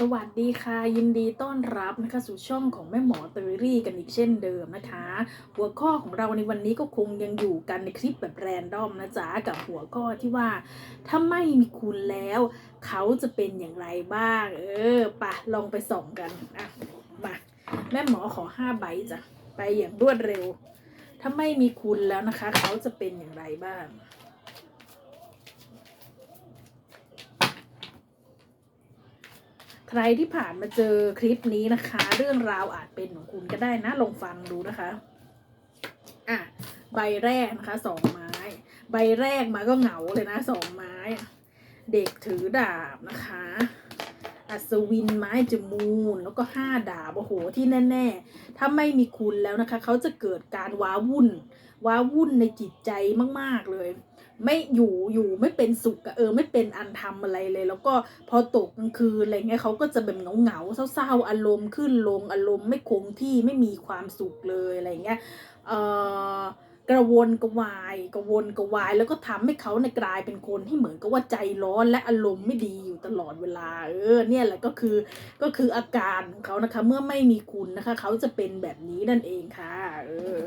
สวัสดีค่ะ ยินดีต้อนรับนะคะสู่ช่องของแม่หมอเตอรี่กันอีกเช่นเดิมนะคะ หัวข้อของเราในวันนี้ก็คงยังอยู่กันในคลิปแบบแรนดอมนะจ๊ะกับหัวข้อที่ว่า ถ้าไม่มีคุณแล้ว เขาจะเป็นอย่างไรบ้าง เออปะลองไปส่องกันอะมาแม่หมอขอห้าใบจ้ะไปอย่างรวดเร็ว ถ้าไม่มีคุณแล้วนะคะ เขาจะเป็นอย่างไรบ้าง ใครที่ผ่านมาเจอคลิปนี้นะคะ เรื่องราวอาจเป็นของคุณก็ได้นะลองฟังดูนะคะ อะใบแรกนะคะสองไม้ ใบแรกมาก็เหงาเลยนะสองไม้ เด็กถือดาบนะคะ อัศวินไม้จมูนแล้วก็ห้าดาบโอ้โหที่แน่ ๆ ถ้าไม่มีคุณแล้วนะคะ เขาจะเกิดการว้าวุ่น ว้าวุ่นในจิตใจมาก ๆเลย ไม่อยู่อยู่ไม่เป็นสุขเออไม่เป็นอันทำอะไรเลย แล้วก็พอตกกลางคืนอะไรเงี้ยเขาก็จะแบบเหงาเหงาเศร้าๆอารมณ์ขึ้นลงอารมณ์ไม่คงที่ไม่มีความสุขเลยอะไรเงี้ยเออ กระวนกระวายกระวนกระวาย แล้วก็ทำให้เขาในกลายเป็นคนที่เหมือนกับว่าใจร้อนและอารมณ์ไม่ดีอยู่ตลอดเวลา เออ เนี่ยแหละก็คือก็คืออาการของเขานะคะ เมื่อไม่มีคุณนะคะ เขาจะเป็นแบบนี้นั่นเองค่ะ เออ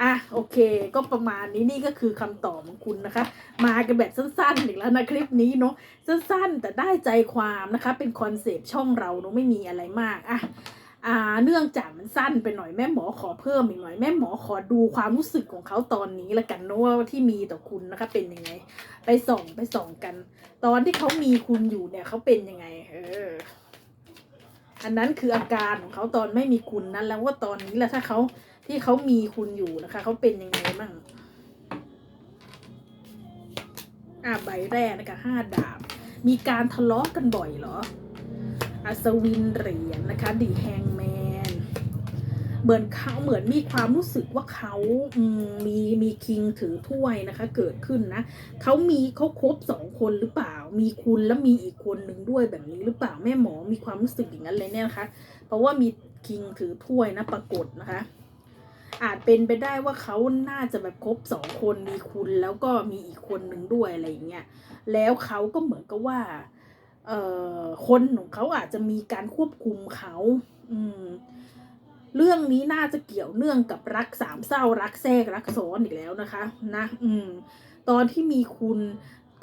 อะโอเค ก็ประมาณนี้นี่ก็คือคำตอบของคุณนะคะ มากันแบบสั้นๆอีกแล้วนะคลิปนี้เนาะสั้นๆ แต่ได้ใจความนะคะ เป็นคอนเซปต์ช่องเราเนาะไม่มีอะไรมากอะ เนื่องจากมันสั้นไปหน่อยแม่หมอขอเพิ่มอีกหน่อยแม่หมอขอดูความรู้สึกของเขาตอนนี้ละกันเนะว่าที่มีต่อคุณนะคะเป็นยังไง ไปส่องไปส่องกัน ตอนที่เขามีคุณอยู่เนี่ยเขาเป็นยังไง เออ อันนั้นคืออาการของเขาตอนไม่มีคุณนั้นแล้วว่าตอนนี้แหละถ้าเขาที่เขามีคุณอยู่นะคะเขาเป็นยังไงบ้างอะใบแรกนะคะห้าดาบ มีการทะเลาะกันบ่อยเหรอ อัศวินเหรียญนะคะดีแฮงแมนเหมือนเขาเหมือนมีความรู้สึกว่าเขามมีมีคิงถือถ้วยนะคะ เกิดขึ้นนะเขามีเขาครบสองคนหรือเปล่า มีคุณแล้วมีอีกคนหนึ่งด้วยแบบนี้หรือเปล่าแม่หมอมีความรู้สึกอย่างนั้นเลยเนี่ยนะคะ เพราะว่ามีคิงถือถ้วยนะปรากฏนะคะ อาจเป็นไปได้ว่าเขาน่าจะแบบครบสองคนมีคุณแล้วก็มีอีกคนหนึ่งด้วยอะไรอย่างเงี้ยแล้วเขาก็เหมือนกับว่า เอ่อคนของเขาอาจจะมีการควบคุมเขา อืม เรื่องนี้น่าจะเกี่ยวเนื่องกับรักสามเศร้ารักแทรกรักซ้อนอีกแล้วนะคะ นะ อืม ตอนที่มีคุณ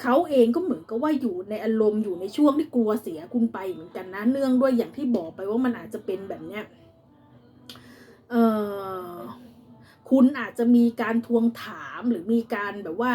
เขาเองก็เหมือนกับว่าอยู่ในอารมณ์อยู่ในช่วงที่กลัวเสียคุณไปเหมือนกันนะ เนื่องด้วยอย่างที่บอกไปว่ามันอาจจะเป็นแบบเนี้ย เอ่อ คุณอาจจะมีการทวงถามหรือมีการแบบว่า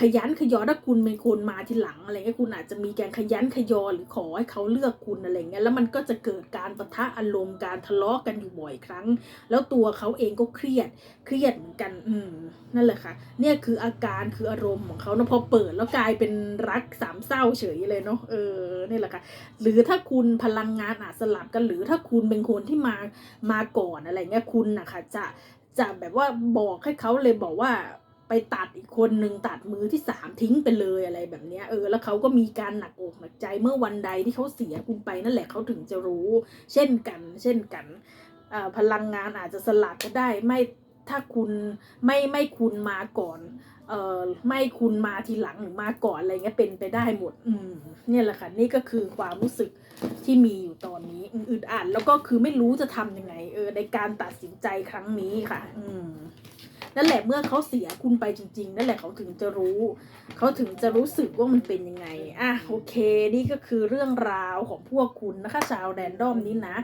ขยันขยอถ้าคุณเป็นคนมาทีหลังอะไรเงี้ยคุณอาจจะมีการขยันขยอหรือขอให้เขาเลือกคุณอะไรเงี้ยแล้วมันก็จะเกิดการปะทะอารมณ์การทะเลาะกันอยู่บ่อยครั้ง แล้วตัวเขาเองก็เครียดเครียดเหมือนกันอืมนั่นแหละค่ะเนี่ยคืออาการคืออารมณ์ของเขานะพอเปิดแล้วกลายเป็นรักสามเศร้าเฉยเลยเนาะเออนี่แหละค่ะหรือถ้าคุณพลังงานอาจสลับกัน หรือถ้าคุณเป็นคนที่มามาก่อนอะไรเงี้ยคุณนะคะจะจะแบบว่าบอกให้เขาเลยบอกว่า ตัดอีกคนหนึ่งตัดมือที่สามทิ้งไปเลยอะไรแบบเนี้ยเออแล้วเขาก็มีการหนักอกหนักใจเมื่อวันใดที่เขาเสียคุณไปนั่นแหละเขาถึงจะรู้ เช่นกัน เช่นกันพลังงานอาจจะสลับก็ได้ไม่ถ้าคุณไม่ไม่คุณมาก่อนเอ่อไม่คุณมาทีหลังหรือมาก่อนอะไรเงี้ยเป็นไปได้หมด อืมเนี่ยแหละค่ะนี่ก็คือความรู้สึกที่มีอยู่ตอนนี้อึดอัดแล้วก็คือไม่รู้จะทำยังไง เออในการตัดสินใจครั้งนี้ค่ะ อืม นั่นแหละเมื่อเขาเสียคุณไปจริง ๆ นั่นแหละเขาถึงจะรู้ เขาถึงจะรู้สึกว่ามันเป็นยังไงอะโอเค นี่ก็คือเรื่องราวของพวกคุณนะคะชาวแดนดอมนี้นะ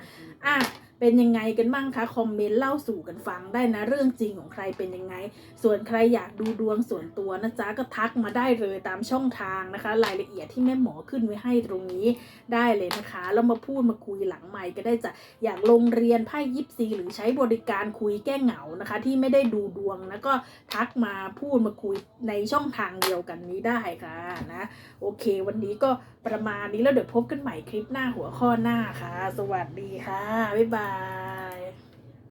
อะ เป็นยังไงกันบ้างคะคอมเมนต์เล่าสู่กันฟังได้นะเรื่องจริงของใครเป็นยังไง ส่วนใครอยากดูดวงส่วนตัวนะจ๊ะก็ทักมาได้เลยตามช่องทางนะคะ รายละเอียดที่แม่หมอขึ้นไว้ให้ตรงนี้ได้เลยนะคะแล้วมาพูดมาคุยหลังใหม่ก็ได้จะอยากลงเรียนไพ่ยิปซีหรือใช้บริการคุยแก้เหงานะคะ ที่ไม่ได้ดูดวงนะก็ทักมาพูดมาคุยในช่องทางเดียวกันนี้ได้ค่ะนะโอเค วันนี้ก็ประมาณนี้แล้วเดี๋ยวพบกันใหม่คลิปหน้าหัวข้อหน้าค่ะ สวัสดีค่ะบ๊ายบาย Bye.